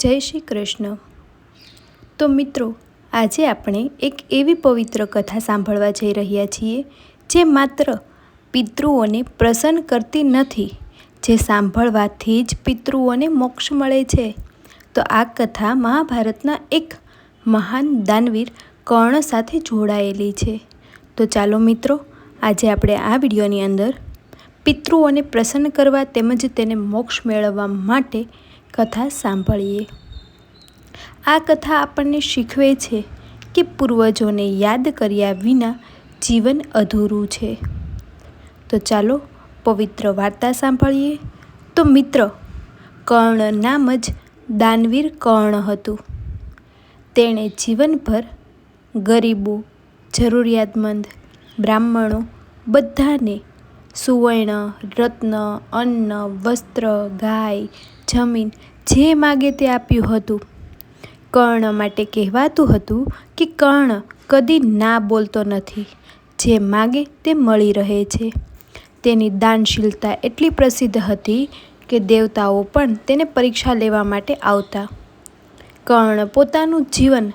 જય શ્રી કૃષ્ણ. તો મિત્રો, આજે આપણે એક એવી પવિત્ર કથા સાંભળવા જઈ રહ્યા છીએ, જે માત્ર પિતૃઓને પ્રસન્ન કરતી નથી, જે સાંભળવાથી જ પિતૃઓને મોક્ષ મળે છે. તો આ કથા મહાભારતના એક મહાન દાનવીર કર્ણ સાથે જોડાયેલી છે. તો ચાલો મિત્રો, આજે આપણે આ વિડીયોની અંદર પિતૃઓને પ્રસન્ન કરવા તેમજ તેને મોક્ષ મેળવવા માટે કથા સાંભળીએ. આ કથા આપણને શીખવે છે કે પૂર્વજોને યાદ કર્યા વિના જીવન અધૂરું છે. તો ચાલો પવિત્ર વાર્તા સાંભળીએ. તો મિત્ર, કર્ણ નામ જ દાનવીર કર્ણ હતું. તેણે જીવનભર ગરીબો, જરૂરિયાતમંદ, બ્રાહ્મણો બધાને સુવર્ણ, રત્ન, અન્ન, વસ્ત્ર, ગાય જમીન જે માગે તે આપ્યું હતું. કર્ણ માટે કહેવાતું હતું કે કર્ણ કદી ના બોલતો નથી. જે માગે તે મળી રહે છે. તેની દાનશીલતા એટલી પ્રસિદ્ધ હતી કે દેવતાઓ પણ તેને પરીક્ષા લેવા માટે આવતા. કર્ણ પોતાનું જીવન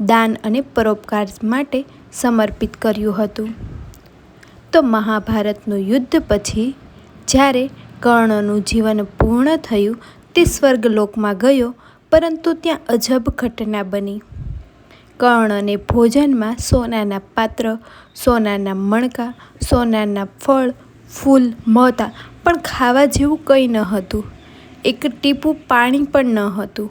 દાન અને પરોપકાર માટે સમર્પિત કર્યું હતું. તો મહાભારતનું યુદ્ધ પછી જ્યારે કર્ણનું જીવન પૂર્ણ થયું તે સ્વર્ગલોકમાં ગયો, પરંતુ ત્યાં અજબ ઘટના બની. કર્ણને ભોજનમાં સોનાના પાત્ર, સોનાના મણકા, સોનાના ફળ, ફૂલ મહતા પણ ખાવા જેવું કંઈ ન હતું. એક ટીપું પાણી પણ ન હતું.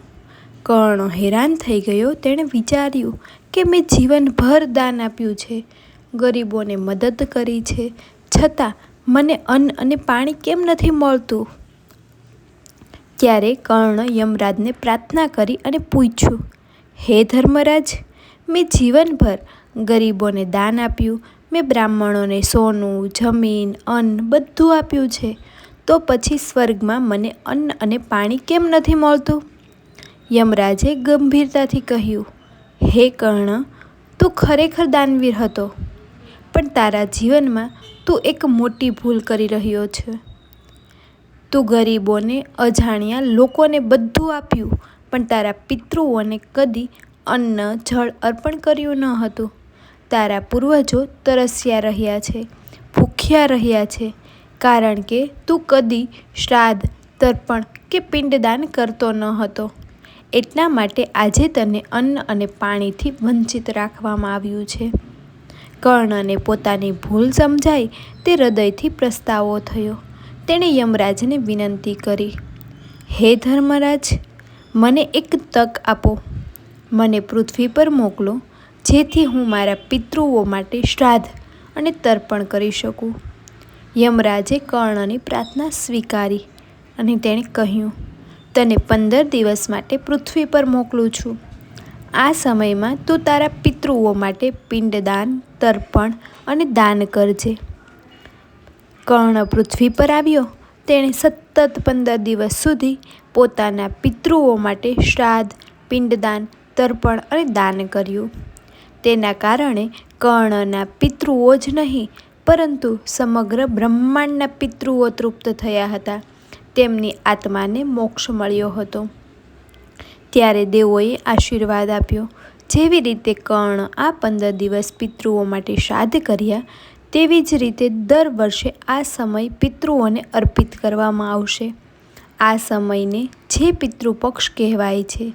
કર્ણ હેરાન થઈ ગયો, તેણે વિચાર્યું કે મેં જીવનભર દાન આપ્યું છે, ગરીબોને મદદ કરી છે, છતાં મને અન્ન અને પાણી કેમ નથી મળતું? ત્યારે કર્ણ યમરાજને પ્રાર્થના કરી અને પૂછ્યું, હે ધર્મરાજ, મેં જીવનભર ગરીબોને દાન આપ્યું, મેં બ્રાહ્મણોને સોનું, જમીન, અન્ન બધું આપ્યું છે, તો પછી સ્વર્ગમાં મને અન્ન અને પાણી કેમ નથી મળતું? યમરાજે ગંભીરતાથી કહ્યું, હે કર્ણ, તું ખરેખર દાનવીર હતો, પણ તારા જીવનમાં તું એક મોટી ભૂલ કરી રહ્યો છે. તું ગરીબોને, અજાણ્યા લોકોને બધું આપ્યું, પણ તારા પિતૃઓને કદી અન્ન, જળ અર્પણ કર્યું ન હતું. તારા પૂર્વજો તરસ્યા રહ્યા છે, ભૂખ્યા રહ્યા છે, કારણ કે તું કદી શ્રાદ્ધ, તર્પણ કે પિંડદાન કરતો ન હતો. એટલા માટે આજે તને અન્ન અને પાણીથી વંચિત રાખવામાં આવ્યું છે. કર્ણને પોતાની ભૂલ સમજાઈ, તે હૃદયથી પ્રસ્તાવો થયો. તેણે યમરાજને વિનંતી કરી, હે ધર્મરાજ, મને એક તક આપો. મને પૃથ્વી પર મોકલો, જેથી હું મારા પિતૃઓ માટે શ્રાદ્ધ અને તર્પણ કરી શકું. યમરાજે કર્ણની પ્રાર્થના સ્વીકારી અને તેણે કહ્યું, તને પંદર દિવસ માટે પૃથ્વી પર મોકલું છું. આ સમયમાં તું તારા પિતૃઓ માટે પિંડદાન, તર્પણ અને દાન કરજે. કર્ણ પૃથ્વી પર આવ્યો. તેણે સતત પંદર દિવસ સુધી પોતાના પિતૃઓ માટે શ્રાદ્ધ, પિંડદાન, તર્પણ અને દાન કર્યું. તેના કારણે કર્ણના પિતૃઓ જ નહીં, પરંતુ સમગ્ર બ્રહ્માંડના પિતૃઓ તૃપ્ત થયા હતા. તેમની આત્માને મોક્ષ મળ્યો હતો. ત્યારે દેવોએ આશીર્વાદ આપ્યો. જેવી રીતે કર્ણ આ પંદર દિવસ પિતૃઓ માટે શ્રાદ્ધ કર્યા તેવી જ રીતે દર વર્ષે આ સમય પિતૃઓને અર્પિત કરવામાં આવશે. આ સમયને જે પિતૃપક્ષ કહેવાય છે.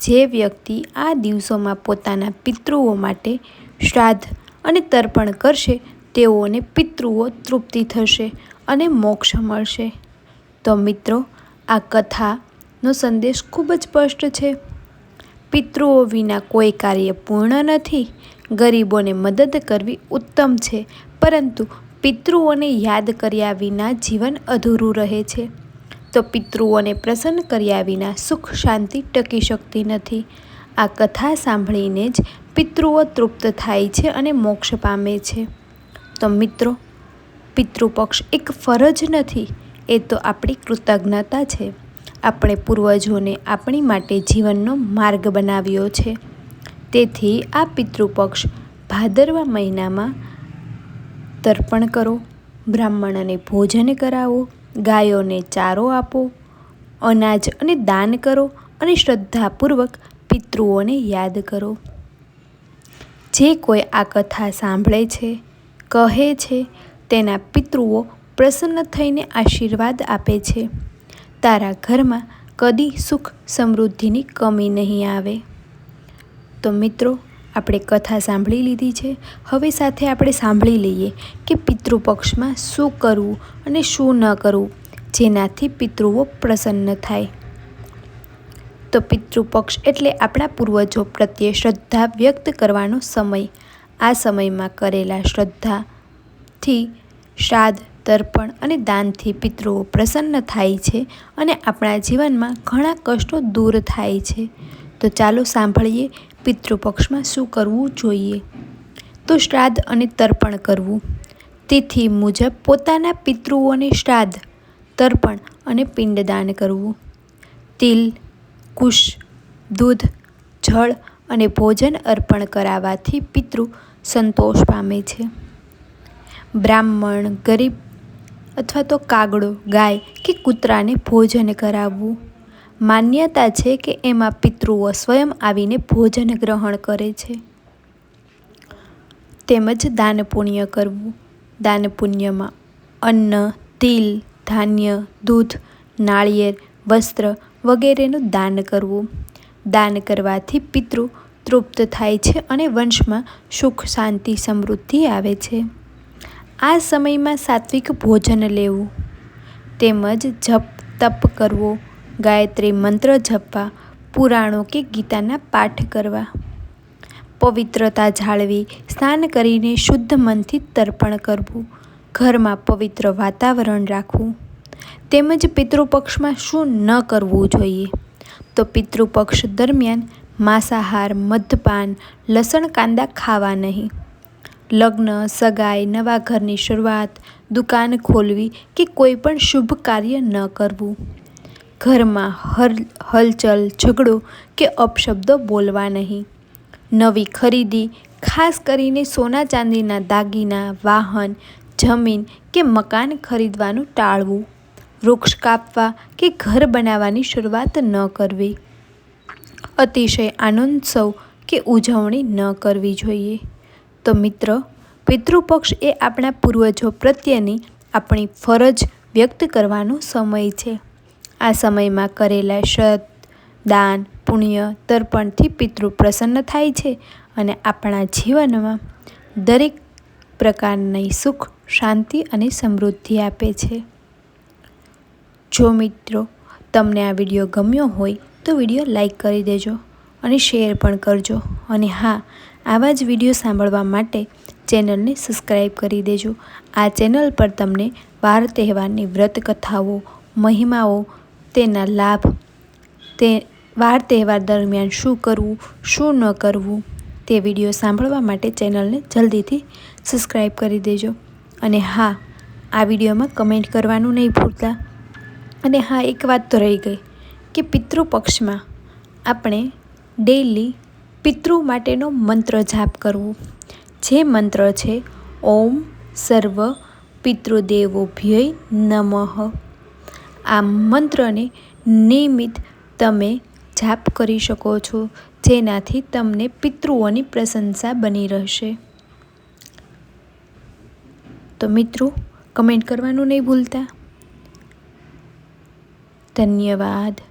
જે વ્યક્તિ આ દિવસોમાં પોતાના પિતૃઓ માટે શ્રાદ્ધ અને તર્પણ કરશે, તેઓને પિતૃઓ તૃપ્તિ થશે અને મોક્ષ મળશે. તો મિત્રો, આ કથાનો સંદેશ ખૂબ જ સ્પષ્ટ છે. પિતૃઓ વિના કોઈ કાર્ય પૂર્ણ નથી. ગરીબોને મદદ કરવી ઉત્તમ છે, પરંતુ પિતૃઓને યાદ કર્યા વિના જીવન અધૂરું રહે છે. તો પિતૃઓને પ્રસન્ન કર્યા વિના સુખ શાંતિ ટકી શકતી નથી. આ કથા સાંભળીને જ પિતૃઓ તૃપ્ત થાય છે અને મોક્ષ પામે છે. તો મિત્રો, પિતૃપક્ષ એક ફરજ નથી, એ તો આપણી કૃતજ્ઞતા છે. આપણે પૂર્વજોને આપણી માટે જીવનનો માર્ગ બનાવ્યો છે. તેથી આ પિતૃપક્ષ ભાદરવા મહિનામાં તર્પણ કરો, બ્રાહ્મણને ભોજન કરાવો, ગાયોને ચારો આપો, અનાજ અને દાન કરો અને શ્રદ્ધાપૂર્વક પિતૃઓને યાદ કરો. જે કોઈ આ કથા સાંભળે છે, કહે છે, તેના પિતૃઓ પ્રસન્ન થઈને આશીર્વાદ આપે છે. તારા ઘરમાં કદી સુખ સમૃદ્ધિની કમી નહીં આવે. તો મિત્રો, આપણે કથા સાંભળી લીધી છે. હવે સાથે આપણે સાંભળી લઈએ કે પિતૃપક્ષમાં શું કરવું અને શું ન કરવું, જેનાથી પિતૃઓ પ્રસન્ન થાય. તો પિતૃપક્ષ એટલે આપણા પૂર્વજો પ્રત્યે શ્રદ્ધા વ્યક્ત કરવાનો સમય. આ સમયમાં કરેલા શ્રદ્ધાથી શ્રાદ્ધ તર્પણ અને દાનથી પિતૃઓ પ્રસન્ન થાય છે અને આપણા જીવનમાં ઘણા કષ્ટો દૂર થાય છે. તો ચાલો સાંભળીએ પિતૃપક્ષમાં શું કરવું જોઈએ. તો શ્રાદ્ધ અને તર્પણ કરવું. તિથિ મુજબ પોતાના પિતૃઓને શ્રાદ્ધ, તર્પણ અને પિંડદાન કરવું. તિલ, કુશ, દૂધ, જળ અને ભોજન અર્પણ કરાવવાથી પિતૃ સંતોષ પામે છે. બ્રાહ્મણ, ગરીબ અથવા તો કાગડો, ગાય કે કૂતરાને ભોજન કરાવવું. માન્યતા છે કે એમાં પિતૃઓ સ્વયં આવીને ભોજન ગ્રહણ કરે છે. તેમજ દાન પુણ્ય કરવું. દાન પુણ્યમાં અન્ન, તિલ, ધાન્ય, દૂધ, નાળિયેર, વસ્ત્ર વગેરેનું દાન કરવું. દાન કરવાથી પિતૃ તૃપ્ત થાય છે અને વંશમાં સુખ, શાંતિ, સમૃદ્ધિ આવે છે. આ સમયમાં સાત્વિક ભોજન લેવું, તેમજ જપ તપ કરવો, ગાયત્રી મંત્ર જપવા, પુરાણો કે ગીતાના પાઠ કરવા. પવિત્રતા જાળવી, સ્નાન કરીને શુદ્ધ મનથી તર્પણ કરવું, ઘરમાં પવિત્ર વાતાવરણ રાખવું, તેમજ પિતૃપક્ષમાં શું ન કરવું જોઈએ, તો પિતૃપક્ષ દરમિયાન માંસાહાર મદ્યપાન લસણ કાંદા ખાવા નહીં. લગ્ન, સગાઈ, નવા ઘરની શરૂઆત, દુકાન ખોલવી કે કોઈ પણ શુભ કાર્ય ન કરવું. ઘરમાં હર, હલચલ, ઝઘડો કે અપશબ્દો બોલવા નહીં. નવી ખરીદી, ખાસ કરીને સોના ચાંદીના દાગીના, વાહન, જમીન કે મકાન ખરીદવાનું ટાળવું. વૃક્ષ કાપવા કે ઘર બનાવવાની શરૂઆત ન કરવી. અતિશય આનંદ સૌ કે ઉજવણી ન કરવી જોઈએ. તો મિત્ર, પિતૃપક્ષ એ આપણા પૂર્વજો પ્રત્યેની આપણી ફરજ વ્યક્ત કરવાનો સમય છે. આ સમયમાં કરેલા શત દાન, પુણ્ય, તર્પણથી પિતૃ પ્રસન્ન થાય છે અને આપણા જીવનમાં દરેક પ્રકારની સુખ, શાંતિ અને સમૃદ્ધિ આપે છે. જો મિત્રો, તમને આ વીડિયો ગમ્યો હોય તો વીડિયો લાઈક કરી દેજો. અને શેર પણ કરજો. અને હા, આવા જ વીડિયો સાંભળવા માટે ચેનલને સબસ્ક્રાઈબ કરી દેજો. આ ચેનલ પર તમને વાર તહેવારની વ્રત કથાઓ, મહિમાઓ, તેના લાભ, તે વાર તહેવાર દરમિયાન શું કરવું, શું ન કરવું, તે વીડિયો સાંભળવા માટે ચેનલને જલ્દીથી સબસ્ક્રાઈબ કરી દેજો. અને હા, આ વિડીયોમાં કમેન્ટ કરવાનું નહીં ભૂલતા. અને હા, એક વાત તો રહી ગઈ, કે પિતૃપક્ષમાં આપણે ડેઈલી પિતૃ માટેનો મંત્ર જાપ કરવો. જે મંત્ર છે, ઓમ સર્વ પિતૃદેવોભ્યય નમઃ. આ મંત્રને નિયમિત તમે જાપ કરી શકો છો, જેનાથી તમને પિતૃઓની પ્રશંસા બની રહેશે. તો મિત્રો, કમેન્ટ કરવાનું નહીં ભૂલતા. ધન્યવાદ.